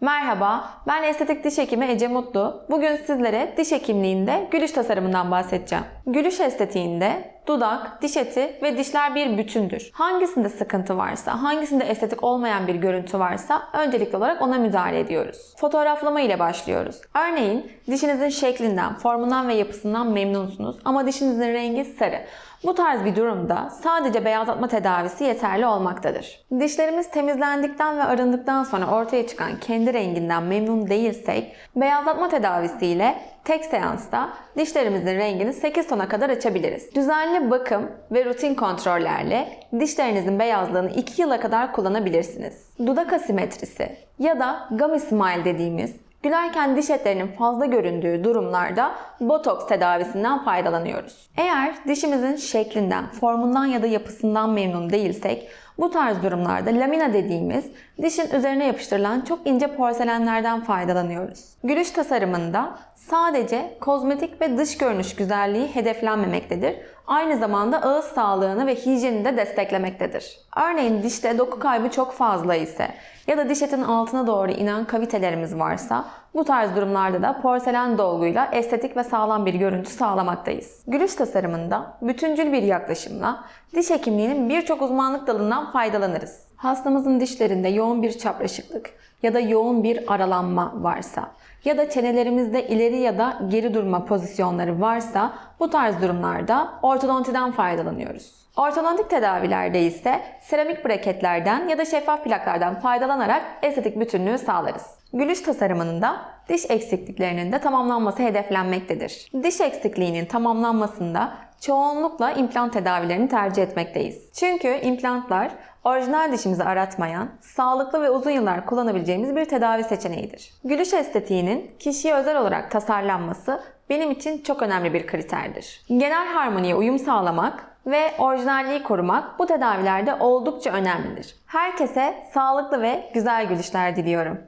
Merhaba, ben estetik diş hekimi Ece Mutlu. Bugün sizlere diş hekimliğinde gülüş tasarımından bahsedeceğim. Gülüş estetiğinde dudak, diş eti ve dişler bir bütündür. Hangisinde sıkıntı varsa, hangisinde estetik olmayan bir görüntü varsa öncelikli olarak ona müdahale ediyoruz. Fotoğraflama ile başlıyoruz. Örneğin dişinizin şeklinden, formundan ve yapısından memnunsunuz ama dişinizin rengi sarı. Bu tarz bir durumda sadece beyazlatma tedavisi yeterli olmaktadır. Dişlerimiz temizlendikten ve arındıktan sonra ortaya çıkan kendi renginden memnun değilsek, beyazlatma tedavisiyle tek seansta dişlerimizin rengini 8 tona kadar açabiliriz. Düzenli bakım ve rutin kontrollerle dişlerinizin beyazlığını 2 yıla kadar kullanabilirsiniz. Dudak asimetrisi ya da gummy smile dediğimiz Gülerken diş etlerinin fazla göründüğü durumlarda botoks tedavisinden faydalanıyoruz. Eğer dişimizin şeklinden, formundan ya da yapısından memnun değilsek bu tarz durumlarda lamina dediğimiz dişin üzerine yapıştırılan çok ince porselenlerden faydalanıyoruz. Gülüş tasarımında sadece kozmetik ve dış görünüş güzelliği hedeflenmemektedir. Aynı zamanda ağız sağlığını ve hijyenini de desteklemektedir. Örneğin dişte doku kaybı çok fazla ise ya da diş etinin altına doğru inen kavitelerimiz varsa bu tarz durumlarda da porselen dolguyla estetik ve sağlam bir görüntü sağlamaktayız. Gülüş tasarımında bütüncül bir yaklaşımla diş hekimliğinin birçok uzmanlık dalından faydalanırız. Hastamızın dişlerinde yoğun bir çapraşıklık ya da yoğun bir aralanma varsa ya da çenelerimizde ileri ya da geri durma pozisyonları varsa bu tarz durumlarda ortodontiden faydalanıyoruz. Ortodontik tedavilerde ise seramik braketlerden ya da şeffaf plaklardan faydalanarak estetik bütünlüğü sağlarız. Gülüş tasarımının da diş eksikliklerinin de tamamlanması hedeflenmektedir. Diş eksikliğinin tamamlanmasında çoğunlukla implant tedavilerini tercih etmekteyiz. Çünkü implantlar orijinal dişimizi aratmayan, sağlıklı ve uzun yıllar kullanabileceğimiz bir tedavi seçeneğidir. Gülüş estetiğinin kişiye özel olarak tasarlanması benim için çok önemli bir kriterdir. Genel harmoniye uyum sağlamak ve orijinalliği korumak bu tedavilerde oldukça önemlidir. Herkese sağlıklı ve güzel gülüşler diliyorum.